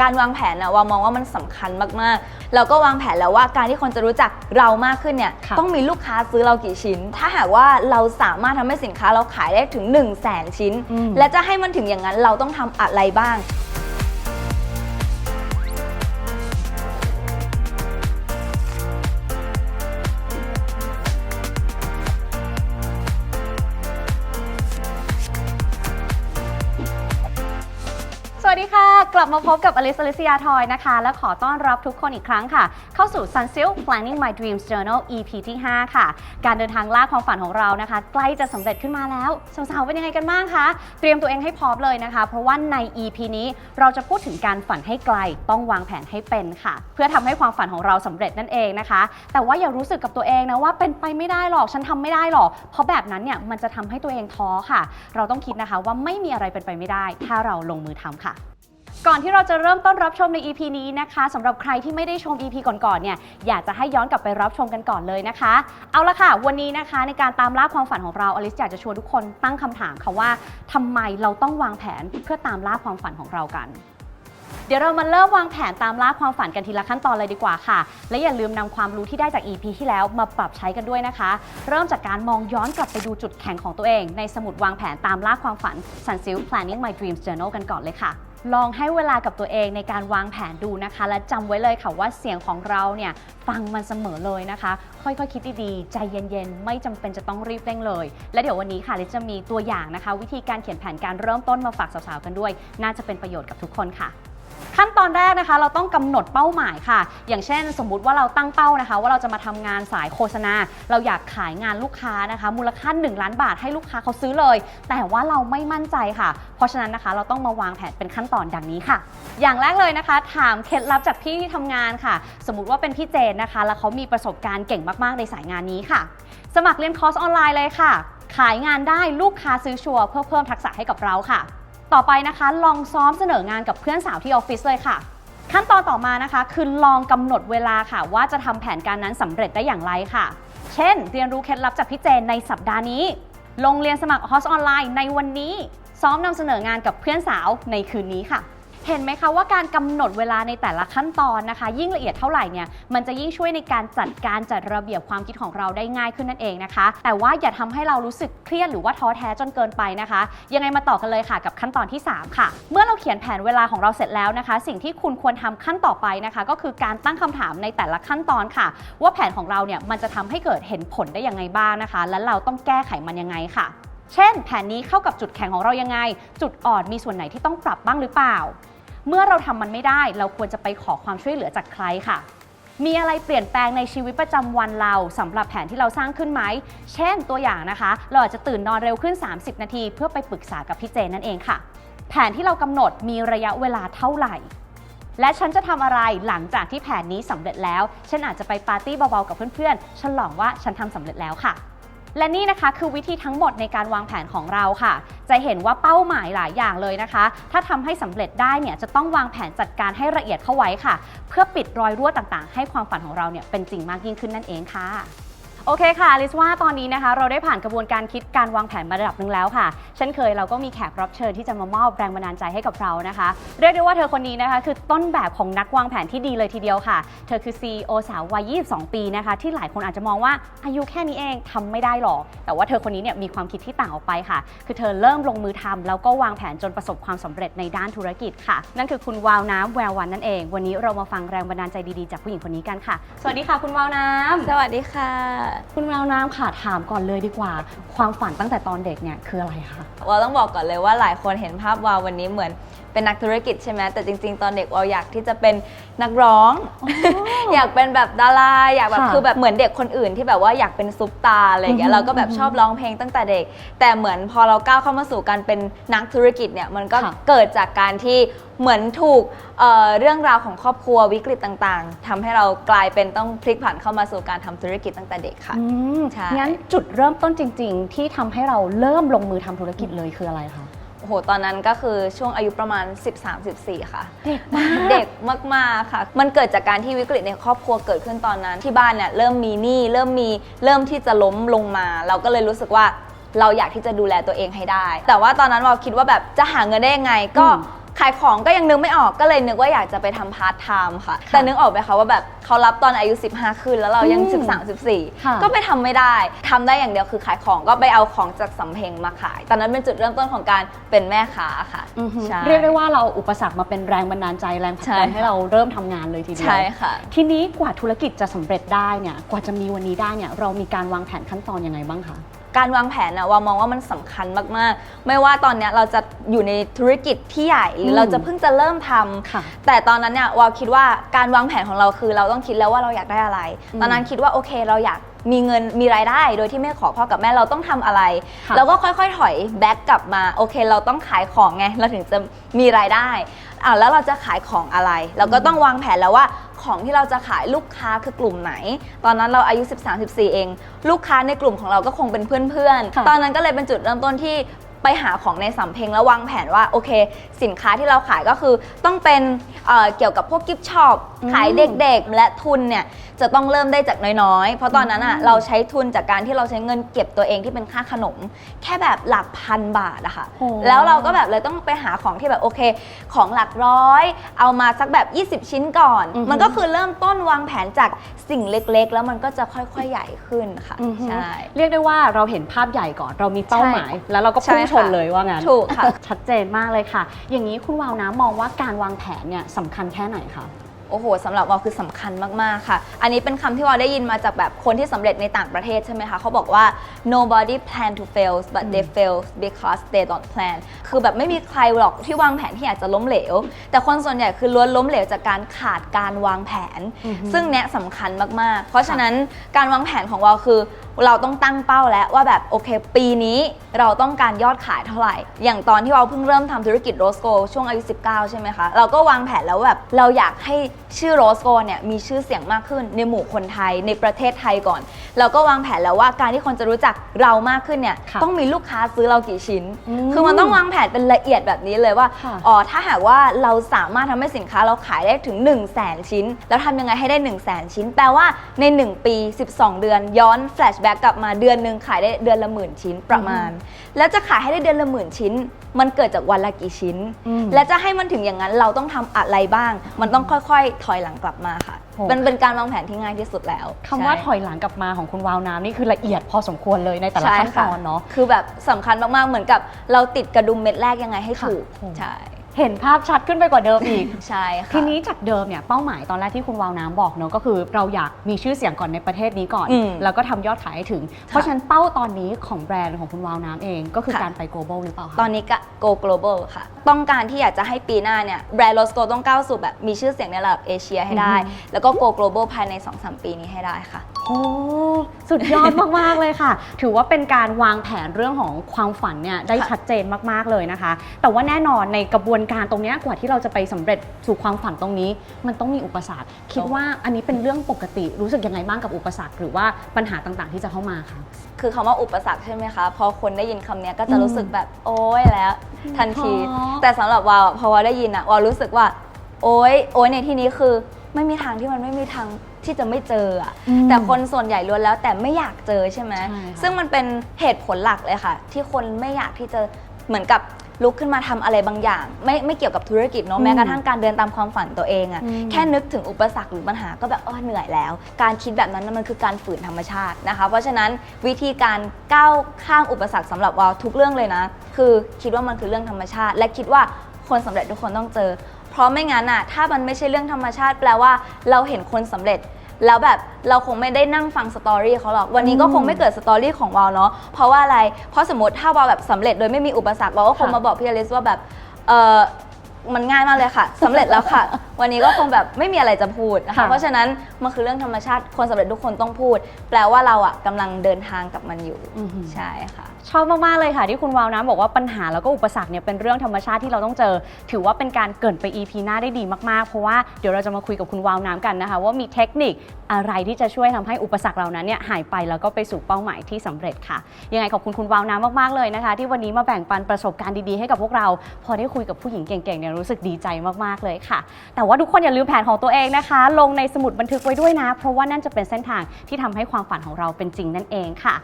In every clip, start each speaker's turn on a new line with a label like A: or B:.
A: การวางแผนนะวามองว่ามันสำคัญมากๆเราก็วางแผนแล้วว่าการที่คนจะรู้จักเรามากขึ้นเนี่ย
B: ค่ะ
A: ต้องมีลูกค้าซื้อเรากี่ชิ้น ถ้าหากว่าเราสามารถทำให้สินค้าเราขายได้ถึง 1 0 0 0 0แสนชิ้น
B: อืม
A: และจะให้มันถึงอย่างนั้นเราต้องทำอะไรบ้าง
B: กลับมาพบกับอลิสอลิสยาทอยนะคะ และขอต้อนรับทุกคนอีกครั้งค่ะ เข้าสู่ Sunsilk Planning My Dreams Journal EP ที่ 5 ค่ะ การเดินทางล่าความฝันของเรานะคะ ใกล้จะสำเร็จขึ้นมาแล้วสาวๆเป็นยังไงกันบ้างคะเตรียมตัวเองให้พร้อมเลยนะคะ เพราะว่าใน EP นี้เราจะพูดถึงการฝันให้ไกล ต้องวางแผนให้เป็นค่ะ เพื่อทำให้ความฝันของเราสำเร็จนั่นเองนะคะ แต่ว่าอย่ารู้สึกกับตัวเองนะว่าเป็นไปไม่ได้หรอกฉันทำไม่ได้หรอก เพราะแบบนั้นเนี่ยมันจะทำให้ตัวเองท้อค่ะ เราต้องคิดนะคะว่าไม่มีอะไรเป็นไปไม่ได้ ถ้าเราลงมือทำค่ะ ก่อนที่เราจะเริ่มต้นรับชมใน EP นี้นะคะสำหรับใครที่ไม่ได้ชม EP ก่อนๆเนี่ยอยากจะให้ย้อนกลับไปรับชมกันก่อนเลยนะคะ เอาละค่ะ วันนี้นะคะในการตามล่าความฝันของเราอลิสอยากจะชวนทุกคนตั้งคำถามค่ะว่าทำไมเราต้องวางแผนเพื่อตามล่าความฝันของเรากัน เดี๋ยวเรามาเริ่มวางแผนตามล่าความฝันกันทีละขั้นตอนเลยดีกว่าค่ะ และอย่าลืมนำความรู้ที่ได้จาก EP ที่แล้วมาปรับใช้กันด้วยนะคะ เริ่มจากการมองย้อนกลับไปดูจุดแข็งของตัวเอง ในสมุดวางแผนตามล่าความฝัน Sunsilk Planning My Dreams Journal กันก่อนเลยค่ะ ลองให้เวลากับตัวเองในการวางแผนดูนะคะ และจำไว้เลยค่ะว่าเสียงของเราเนี่ยฟังมันเสมอเลยนะคะ ค่อยๆคิดดีๆ ใจเย็นๆ ไม่จำเป็นจะต้องรีบเร่งเลย และเดี๋ยววันนี้ค่ะลิซจะมีตัวอย่างนะคะ วิธีการเขียนแผนการเริ่มต้นมาฝากสาวๆกันด้วย น่าจะเป็นประโยชน์กับทุกคนค่ะ ขั้นตอนแรกนะคะเราต้องกำหนดเป้าหมายค่ะ อย่างเช่น สมมุติว่าเราตั้งเป้านะคะ ว่าเราจะมาทำงานสายโฆษณา เราอยากขายงานลูกค้านะคะ มูลค่า 1 ล้านบาทให้ลูกค้าเขาซื้อเลย แต่ว่าเราไม่มั่นใจค่ะ เพราะฉะนั้นนะคะ เราต้องมาวางแผนเป็นขั้นตอนดังนี้ค่ะ อย่างแรกเลยนะคะ ถามเคล็ดลับจากพี่ที่ทำงานค่ะ สมมุติว่าเป็นพี่เจนนะคะ แล้วเขามีประสบการณ์เก่งมากๆในสายงานนี้ค่ะ สมัครเรียนคอร์สออนไลน์เลยค่ะ ขายงานได้ลูกค้าซื้อชัวร์เพื่อเพิ่มทักษะให้กับเราค่ะ ต่อไปนะคะ ลองซ้อมเสนองานกับเพื่อนสาวที่ออฟฟิศเลยค่ะ ขั้นตอนต่อมานะคะ คือลองกำหนดเวลาค่ะ ว่าจะทำแผนการนั้นสำเร็จได้อย่างไรค่ะ เช่น เรียนรู้เคล็ดลับจากพี่เจนในสัปดาห์นี้ ลงเรียนสมัครฮอสออนไลน์ในวันนี้ ซ้อมนำเสนองานกับเพื่อนสาวในคืนนี้ค่ะ เห็นไหมคะว่าการกำหนดเวลาในแต่ละขั้นตอนนะคะ ยิ่งละเอียดเท่าไหร่เนี่ยมันจะยิ่งช่วยในการจัดการจัดระเบียบความคิดของเราได้ง่ายขึ้นนั่นเองนะคะ แต่ว่าอย่าทำให้เรารู้สึกเครียดหรือว่าท้อแท้จนเกินไปนะคะ ยังไงมาต่อกันเลยค่ะกับขั้นตอนที่ 3 ค่ะ เมื่อเราเขียนแผนเวลาของเราเสร็จแล้วนะคะ สิ่งที่คุณควรทำขั้นต่อไปนะคะ ก็คือการตั้งคำถามในแต่ละขั้นตอนค่ะ ว่าแผนของเราเนี่ยมันจะทำให้เกิดเห็นผลได้ยังไงบ้างนะคะ และเราต้องแก้ไขมันยังไงค่ะเช่น แผนนี้เข้ากับจุดแข็งของเรายังไง จุดอ่อนมีส่วนไหนที่ต้องปรับบ้างหรือเปล่า เมื่อเราทำมันไม่ได้ เราควรจะไปขอความช่วยเหลือจากใครค่ะ มีอะไรเปลี่ยนแปลงในชีวิตประจำวันเราสำหรับแผนที่เราสร้างขึ้นไหม เช่นตัวอย่างนะคะ เราอาจจะตื่นนอนเร็วขึ้น 30 นาที เพื่อไปปรึกษากับพี่เจนนั่นเองค่ะ แผนที่เรากำหนดมีระยะเวลาเท่าไหร่และฉันจะทำอะไรหลังจากที่แผนนี้สำเร็จแล้ว ฉันอาจจะไปปาร์ตี้เบาๆกับเพื่อนๆ ฉลองว่าฉันทำสำเร็จแล้วค่ะ และนี่นะคะคือวิธีทั้งหมดในการวางแผนของเราค่ะ จะเห็นว่าเป้าหมายหลายอย่างเลยนะคะ ถ้าทำให้สำเร็จได้เนี่ยจะต้องวางแผนจัดการให้ละเอียดเข้าไว้ค่ะ เพื่อปิดรอยรั่วต่างๆ ให้ความฝันของเราเนี่ยเป็นจริงมากยิ่งขึ้นนั่นเองค่ะ โอเคค่ะลิสว่าตอนนี้นะคะ เราได้ผ่านกระบวนการคิดการวางแผนมาระดับหนึ่งแล้วค่ะ เช่นเคยเราก็มีแขกรับเชิญที่จะมามอบแรงบันดาลใจให้กับเรานะคะ เรียกได้ว่าเธอคนนี้นะคะ คือต้นแบบของนักวางแผนที่ดีเลยทีเดียวค่ะ เธอคือ CEO สาววัย 22 ปีนะคะ ที่หลายคนอาจจะมองว่าอายุแค่นี้เองทำไม่ได้หรอก แต่ว่าเธอคนนี้เนี่ยมีความคิดที่ต่างออกไปค่ะ คือเธอเริ่มลงมือทำแล้วก็วางแผนจนประสบความสำเร็จในด้านธุรกิจค่ะ นั่นคือคุณวาวน้ำแวววันนั่นเอง วันนี้เรามาฟังแรงบันดาลใจดีๆจากผู้หญิงคนนี้กันค่ะ สวัสดีค่ะ คุณวาวน้ำ
A: สวัสดีค่ะ
B: คุณแววน้ำค่ะถามก่อนเลยดีกว่า ความฝันตั้งแต่ตอนเด็กเนี่ยคืออะไรคะ
A: วาต้องบอกก่อนเลยว่าหลายคนเห็นภาพวาววันนี้เหมือนเป็นนักธุรกิจใช่ไหมแต่จริง ๆ ตอนเด็กวาวอยากที่จะเป็นนักร้อง อยากเป็นแบบดาราอยากแบบ
B: ค่ะ
A: คือแบบเหมือนเด็กคนอื่นที่แบบว่าอยากเป็นซุปตาร์อะไรอย่างเงี้
B: อื
A: ย
B: อฮึ
A: เราก็แบบชอบร้องเพลงตั้งแต่เด็ก แต่เหมือนพอเราก้าวเข้ามาสู่การเป็นนักธุรกิจเนี่ยมันก็
B: ค่ะ
A: เกิดจากการที่เหมือนถูกเอ่อเรื่องราวของครอบครัววิกฤตต่างๆทำให้เรากลายเป็นต้องพลิกผันเข้ามาสู่การทำธุรกิจตั้งแต่เด็กค่ะ
B: อืม
A: ใช่
B: งั้นจุดเริ่มต้นจริง ๆ ที่ทำให้เราเริ่มลงมือทำธุรกิจเลยคืออะไรคะ
A: โอ้โห ตอนนั้นก็คือช่วงอายุประมาณ 13-14 ค่ะ
B: เด็กมาก
A: เด็กมาก ๆ ค่ะ มันเกิดจากการที่วิกฤตในครอบครัวเกิดขึ้นตอนนั้น ที่บ้านเนี่ยเริ่มมีหนี้ เริ่มมี เริ่มที่จะล้มลงมา เราก็เลยรู้สึกว่าเราอยากที่จะดูแลตัวเองให้ได้ แต่ว่าตอนนั้นเราคิดว่าแบบจะหาเงินได้ยังไงก็
B: อืม
A: ขายของก็ยังนึกไม่ออกก็เลยนึกว่าอยากจะไปทำพาร์ทไทม์ค่ะ
B: ค่ะ
A: แต่นึกออกไหมคะว่าแบบเขารับตอนอายุ 15 ขึ้นแล้วเรายัง
B: อืม
A: 13
B: ค่ะ
A: 14 ก็ไปทำไม่ได้ทำได้อย่างเดียวคือขายของก็ไปเอาของจากสำเพ็งมาขาย ตอนนั้นเป็นจุดเริ่มต้นของการเป็นแม่ค้าค่ะ
B: อือฮึ
A: ใช่
B: เรียกได้ว่าเราเอาอุปสรรคมาเป็นแรงบันดาลใจแรงผลัก
A: ใช่
B: ดัน
A: ค่ะ
B: ให้เราเริ่มทำงานเลยทีเดียว
A: ใช่ค่ะ
B: ทีนี้กว่าธุรกิจจะสำเร็จได้เนี่ยกว่าจะมีวันนี้ได้เนี่ยเรามีการวางแผนขั้นตอนยังไงบ้างคะ
A: การวางแผนนะวามองว่ามันสำคัญมากๆ ไม่ว่าตอนเนี้ยเราจะอยู่ในธุรกิจที่ใหญ่หรืออ
B: ม
A: เราจะเพิ่งจะเริ่มทำ
B: ค่ะ
A: แต่ตอนนั้นเนี่ยวาคิดว่าการวางแผนของเราคือ เราต้องคิดแล้วว่าเราอยากได้อะไร
B: อืม
A: ตอนนั้นคิดว่าโอเคเราอยากมีเงินมีรายได้ โดยที่ไม่ขอพ่อกับแม่เราต้องทำอะไร
B: ค่ะ
A: เราก็ค่อยๆถอยแบ็กกลับมาโอเค เราต้องขายของไงเราถึงจะมีรายได้อ่าแล้วเราจะขายของอะไร เราก็ต้องวางแผนแล้วว่า ของที่เราจะขายลูกค้าคือกลุ่มไหน ตอนนั้นเราอายุ 13-14 เอง ลูกค้าในกลุ่มของเราก็คงเป็นเพื่อน
B: ค่ะ
A: ๆตอนนั้นก็เลยเป็นจุดเริ่มต้นที่ ไปหาของในสำเพ็งแล้ววางแผนว่าโอเค สินค้าที่เราขายก็คือต้องเป็นเอ่อเกี่ยวกับพวกกิฟต์ช็อป
B: อืม
A: ขายเด็กๆ และทุนเนี่ยจะต้องเริ่มได้จากน้อยๆ เพราะตอนนั้นอะ
B: อืม
A: เราใช้ทุนจากการที่เราใช้เงินเก็บตัวเองที่เป็นค่าขนม แค่แบบหลักพันบาทอะค่ะ
B: โอ้
A: แล้วเราก็แบบเลยต้องไปหาของที่แบบโอเค ของหลักร้อย เอามาสักแบบ 20 ชิ้นก่อน
B: อือฮึ
A: มันก็คือเริ่มต้นวางแผนจากสิ่งเล็กๆ แล้วมันก็จะค่อยๆใหญ่ขึ้นค่ะ
B: อือฮึ
A: ใช่
B: เรียกได้ว่าเราเห็นภาพใหญ่ก่อนเรามีเป้าหมาย แล้วเราก็พุ่ง
A: ใช่
B: ช
A: ค่ะ
B: นเลยว่างั้น
A: ถูกค่ะ
B: ชัดเจนมากเลยค่ะ อย่างนี้คุณวาวน้ำมองว่าการวางแผนเนี่ยสำคัญแค่ไหนคะ
A: โอ้โหสำหรับวอลคือสำคัญมากๆค่ะ อันนี้เป็นคำที่วอลได้ยินมาจากแบบคนที่สำเร็จในต่างประเทศใช่ไหมคะเขาบอกว่า nobody plan to fail but they fail because they don't plan คือแบบไม่มีใครหรอกที่วางแผนที่อยากจะล้มเหลว แต่คนส่วนใหญ่คือล้วนล้มเหลวจากการขาดการวางแผน
B: อือฮึ
A: ซึ่งเนี้ยสำคัญมากๆ เพราะฉะนั้นการวางแผนของเราคือ เราต้องตั้งเป้าแล้วว่าแบบโอเค ปีนี้เราต้องการยอดขายเท่าไหร่ อย่างตอนที่เราเพิ่งเริ่มทำธุรกิจโรสโกช่วงอายุ 19 ใช่ไหมคะ เราก็วางแผนแล้วว่าแบบเราอยากให้ชื่อโรสโกเนี่ยมีชื่อเสียงมากขึ้นในหมู่คนไทยในประเทศไทยก่อน เราก็วางแผนแล้วว่าการที่คนจะรู้จักเรามากขึ้นเนี่ย
B: ค่ะ
A: ต้องมีลูกค้าซื้อเรากี่ชิ้น
B: อืม
A: คือมันต้องวางแผนเป็นละเอียดแบบนี้เลยว่า
B: ค่ะ
A: อ๋อถ้าหากว่าเราสามารถทำให้สินค้าเราขายได้ถึง 1 0 0 0 0แสนชิ้น แล้วทำยังไงให้ได้1 0 0 0 0แสนชิ้น แปลว่าใน 1 ปี 12 เดือนย้อนแฟลชแบ็กกลับมาเดือนหนึ่งขายได้เดือนละหมื่นชิ้นประมาณ แล้วจะขายให้ได้เดือนละหมื่นชิ้น มันเกิดจากวันละกี่ชิ้น
B: อืม
A: และจะให้มันถึงอย่างนั้นเราต้องทำอะไรบ้าง มันต้องค่อยๆ ถอยหลังกลับมาค่ะ
B: โอ้
A: เป็นเป็นการวางแผนที่ง่ายที่สุดแล้ว
B: คำว่า
A: ใช่
B: ถอยหลังกลับมาของคุณวาวน้ำนี่คือละเอียดพอสมควรเลยในแต่ละ
A: ใช่
B: ขั้นต
A: ค่ะ
B: อนเนาะ
A: คือแบบสำคัญมากๆเหมือนกับเราติดกระดุมเม็ดแรกยังไงให้
B: ค่ะ
A: ถูก
B: โอ้
A: ใช่
B: เห็นภาพชัดขึ้นไปกว่าเดิมอีก
A: ใช่ค่ะ
B: ทีนี้จากเดิมเนี่ยเป้าหมายตอนแรกที่คุณวาวน้ำบอกเนอะก็คือ เราอยากมีชื่อเสียงก่อนในประเทศนี้ก่อน
A: อืม
B: แล้วก็ทำยอดขายให้ถึง เพราะฉะนั้นเป้าตอนนี้ของแบรนด์ของคุณวาวน้ำเองก็คือ
A: ค่ะ
B: การไป global หรือเปล่าคะ
A: ตอนนี้ก็ go global ค่ะ ต้องการที่อยากจะให้ปีหน้าเนี่ยแบรนด์โรสโกต้องก้าวสู่แบบมีชื่อเสียงในระดับเอเชียให้ได้
B: อือฮึ
A: แล้วก็ go global ภายใน 2-3 ปีนี้ให้ได้ค่ะ
B: โอ้สุดยอดมาก ๆ เลยค่ะ ถือว่าเป็นการวางแผนเรื่องของความฝันเนี่ยได้
A: ค่ะ
B: ชัดเจนมาก ๆ เลยนะคะ แต่ว่าแน่นอนในกระบวนการตรงเนี้ยกว่าที่เราจะไปสำเร็จสู่ความฝันตรงนี้ มันต้องมีอุปสรรค คิดว่าอันนี้เป็นเรื่องปกติรู้สึกยังไงบ้างกับอุปสรรค หรือว่าปัญหาต่างๆ ที่จะเข้ามาคะ
A: คือคำว่าอุปสรรคใช่ไหมคะพอคนได้ยินคำเนี้ยก็จะ
B: อืม
A: รู้สึกแบบโอ๊ยแล้ว ทันที
B: ท้อ
A: แต่สำหรับวาวอะพอวาวได้ยินอะวาวรู้สึกว่า โอ๊ยโอ๊ยในที่นี้คือ ไม่มีทางที่มันไม่มีทางที่จะไม่เจออะ
B: อืม
A: แต่คนส่วนใหญ่ล้วนแล้วแต่ไม่อยากเจอใช่ไหม
B: ใช่ค่ะ
A: ซึ่งมันเป็นเหตุผลหลักเลยค่ะ ที่คนไม่อยากที่จะเหมือนกับลุกขึ้นมาทำอะไรบางอย่าง ไม่ไม่เกี่ยวกับธุรกิจเนาะ
B: อืม
A: แม้กระทั่งการเดินตามความฝันตัวเองอะ
B: อืม
A: แค่นึกถึงอุปสรรคหรือปัญหาก็แบบอ้อเหนื่อยแล้ว การคิดแบบนั้นน่ะมันคือการฝืนธรรมชาตินะคะ เพราะฉะนั้นวิธีการก้าวข้ามอุปสรรคสำหรับวาวทุกเรื่องเลยนะ คือคิดว่ามันคือเรื่องธรรมชาติ และคิดว่าคนสำเร็จทุกคนต้องเจอ เพราะไม่งั้นอะถ้ามันไม่ใช่เรื่องธรรมชาติ แปลว่าเราเห็นคนสำเร็จ แล้วแบบเราคงไม่ได้นั่งฟังสตอรี่เขาหรอก วันนี้ก็คงไม่เกิดสตอรี่ของวาวเนาะเพราะว่าอะไร เพราะสมมติถ้าวาวแบบสำเร็จโดยไม่มีอุปสรรค วาวก็คง
B: ค่ะ
A: มาบอกพี่อลิสว่าแบบเออมันง่ายมากเลยค่ะสำเร็จแล้วค่ะ วันนี้ก็คงแบบไม่มีอะไรจะพูดนะคะ
B: ค่ะ
A: เพราะฉะนั้นมันคือเรื่องธรรมชาติคนสำเร็จทุกคนต้องพูด แปลว่าเราอะกำลังเดินทางกับมันอยู่
B: อือหือ
A: ใช่ค่ะ
B: ชอบมากๆเลยค่ะ ที่คุณวาวน้ำบอกว่าปัญหาแล้วก็อุปสรรคเนี่ยเป็นเรื่องธรรมชาติที่เราต้องเจอ ถือว่าเป็นการเกรินไป EP หน้าได้ดีมากๆ เพราะว่าเดี๋ยวเราจะมาคุยกับคุณวาวน้ำกันนะคะ ว่ามีเทคนิคอะไรที่จะช่วยทำให้อุปสรรคเหล่านั้นเนี่ยหายไปแล้วก็ไปสู่เป้าหมายที่สำเร็จค่ะ ยังไงขอบคุณคุณวาวน้ำมากๆเลยนะคะ ที่วันนี้มาแบ่งปันประสบการณ์ดีๆให้กับพวกเรา พอได้คุยกับผู้หญิงเก่งๆเนี่ยรู้สึกดีใจมากๆเลยค่ะ แต่ว่าทุกคนอย่าลืมแผนของตัวเองนะคะ ลงในสมุดบันทึกไว้ด้วยนะ เพราะว่านั่นจะเป็นเส้นทางที่ทำให้ความฝันของเราเป็นจริงนั่นเองค่ะ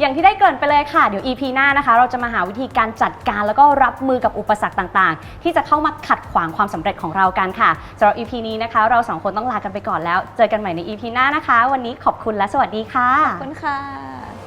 B: อย่างที่ได้เกริ่นไปเลยค่ะเดี๋ยว EP หน้านะคะ เราจะมาหาวิธีการจัดการแล้วก็รับมือกับอุปสรรคต่างๆ ที่จะเข้ามาขัดขวางความสำเร็จของเรากันค่ะสำหรับ EP นี้นะคะ เราสองคนต้องลากันไปก่อนแล้ว เจอกันใหม่ใน EP หน้านะคะ วันนี้ขอบคุณและสวัสดีค่ะ
A: ขอบคุณค่ะ